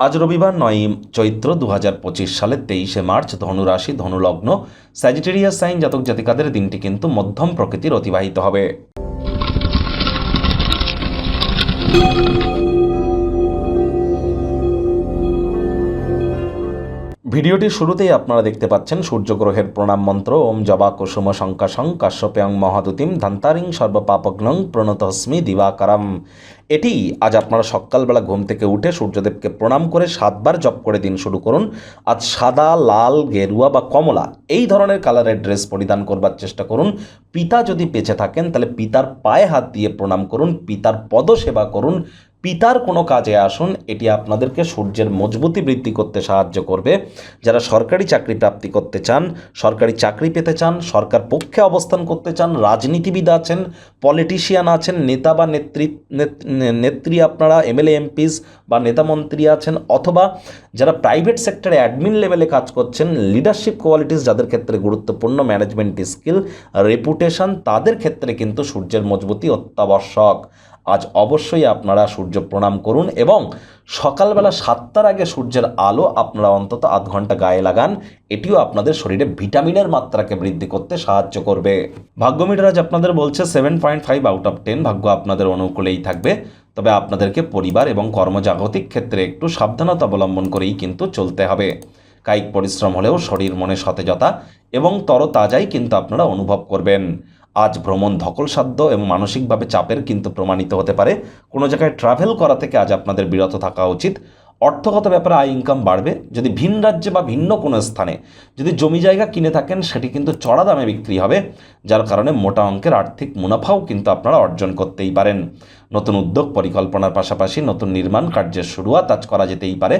আজ রবিবার নয় চৈত্র দু হাজার পঁচিশ সালের তেইশে মার্চ ধনুরাশি ধনুলগ্ন স্যাজিটেরিয়াস সাইন জাতক জাতিকাদের দিনটি কিন্তু মধ্যম প্রকৃতির অতিবাহিত হবে। ভিডিওটির শুরুতেই আপনারা দেখতে পাচ্ছেন সূর্যগ্রহের প্রণাম মন্ত্র, ওম জবা কুসুম শঙ্কাশং কাশ্যপেয়ং মহাদুতিম ধান্তারিং সর্বপাপগ্নং প্রণতস্মি দিবাকারম। এটি আজ আপনারা সকালবেলা ঘুম থেকে উঠে সূর্যদেবকে প্রণাম করে সাতবার জপ করে দিন শুরু করুন। আজ সাদা, লাল, গেরুয়া বা কমলা এই ধরনের কালারের ড্রেস পরিধান করবার চেষ্টা করুন। পিতা যদি বেঁচে থাকেন, তাহলে পিতার পায়ে হাত দিয়ে প্রণাম করুন, পিতার পদসেবা করুন, পিতার কোনো কাজে আসুন, এটি আপনাদেরকে সূর্যের মজবুতি বৃদ্ধি করতে সাহায্য করবে। যারা সরকারি চাকরি প্রাপ্তি করতে চান, সরকারি চাকরি পেতে চান, সরকার পক্ষে অবস্থান করতে চান, রাজনীতিবিদ আছেন পলিটিশিয়ান আছেন, নেতা বা নেত্রী, নেত- নে- নেত্রী আপনারা এমএলএ এমপিস বা নেতামন্ত্রী আছেন অথবা যারা প্রাইভেট সেক্টরে অ্যাডমিন লেভেলে কাজ করছেন লিডারশিপ কোয়ালিটিস যাদের ক্ষেত্রে গুরুত্বপূর্ণ ম্যানেজমেন্ট স্কিল রেপুটেশন তাদের ক্ষেত্রে কিন্তু সূর্যের মজবুতি অত্যাবশ্যক। আজ অবশ্যই আপনারা সূর্য প্রণাম করুন এবং সকালবেলা সাতটার আগে সূর্যের আলো আপনারা অন্তত আধ ঘণ্টা গায়ে লাগান। এটিও আপনাদের শরীরে ভিটামিনের মাত্রাকে বৃদ্ধি করতে সাহায্য করবে। ভাগ্যমিটার আজ আপনাদের বলছে seven point five out of ten ভাগ্য আপনাদের অনুকূলেই থাকবে। তবে আপনাদেরকে পরিবার এবং কর্মজাগতিক ক্ষেত্রে একটু সাবধানতা অবলম্বন করেই কিন্তু চলতে হবে। কায়িক পরিশ্রম হলেও শরীর মনে সতেজতা এবং তরতাজাই কিন্তু আপনারা অনুভব করবেন। আজ ভ্রমণ ধকল সাধ্য এবং মানসিকভাবে চাপের কিন্তু প্রমাণিত হতে পারে। কোনো জায়গায় ট্রাভেল করা থেকে আজ আপনাদের বিরত থাকা উচিত। অর্থগত ব্যাপারে আয় ইনকাম বাড়বে। যদি ভিন রাজ্যে বা ভিন্ন কোনো স্থানে যদি জমি জায়গা কিনে থাকেন, সেটি কিন্তু চড়া দামে বিক্রি হবে, যার কারণে মোটা অঙ্কের আর্থিক মুনাফাও কিন্তু আপনারা অর্জন করতেই পারেন। নতুন উদ্যোগ পরিকল্পনার পাশাপাশি নতুন নির্মাণ কার্যের শুরুয়াত আজ করা যেতেই পারে।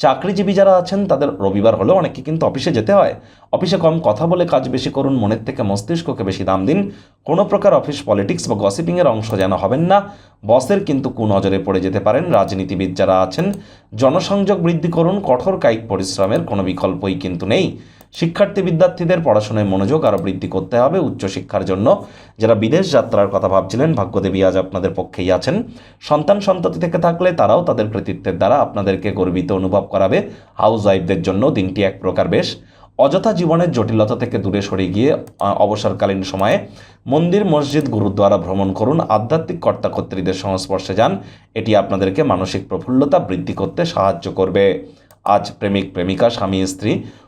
চাকরিজীবী যারা আছেন, তাদের রবিবার হলেও অনেকে কিন্তু অফিসে যেতে হয়। অফিসে কম কথা বলে কাজ বেশি করুন, মনের থেকে মস্তিষ্ককে বেশি দাম দিন। কোনো প্রকার অফিস পলিটিক্স বা গসিপিংয়ের অংশ যেন হবেন না। বসের কিন্তু কুনজরে পড়ে যেতে পারেন রাজনীতিবিদ যারা আছেন। জনসংযোগ বৃদ্ধি করুন, কঠোর কায়িক পরিশ্রমের কোনো বিকল্পই কিন্তু নেই। শিক্ষার্থী বিদ্যার্থীদের পড়াশোনায় মনোযোগ আরও বৃদ্ধি করতে হবে উচ্চশিক্ষার জন্য। যারা বিদেশ যাত্রার কথা ভাবছিলেন, ভাগ্যদেবী আজ আপনাদের পক্ষেই আছেন। সন্তান সন্ততি থেকে থাকলে তারাও তাদের কৃতিত্বের দ্বারা আপনাদেরকে গর্বিত অনুভব করাবে। হাউস ওয়াইফদের জন্য দিনটি এক প্রকার বেশ। অযথা জীবনের জটিলতা থেকে দূরে সরে গিয়ে অবসরকালীন সময়ে মন্দির, মসজিদ, গুরুদ্বারা ভ্রমণ করুন। আধ্যাত্মিক কর্তাকর্ত্রীদের সংস্পর্শে যান। এটি আপনাদেরকে মানসিক প্রফুল্লতা বৃদ্ধি করতে সাহায্য করবে। আজ প্রেমিক, প্রেমিকা, স্বামী, স্ত্রী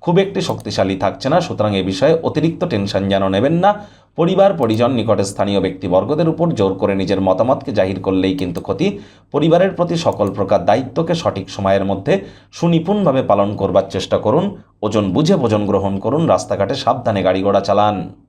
খুব একটি শক্তিশালী থাকছে না, সুতরাং এ বিষয়ে অতিরিক্ত টেনশন যেন নেবেন না। পরিবার, পরিজন, নিকটে স্থানীয় ব্যক্তিবর্গদের উপর জোর করে নিজের মতামতকে জাহির করলেই কিন্তু ক্ষতি। পরিবারের প্রতি সকল প্রকার দায়িত্বকে সঠিক সময়ের মধ্যে সুনিপুণভাবে পালন করবার চেষ্টা করুন। ওজন বুঝে ভোজন গ্রহণ করুন। রাস্তাঘাটে সাবধানে গাড়ি ঘোড়া চালান।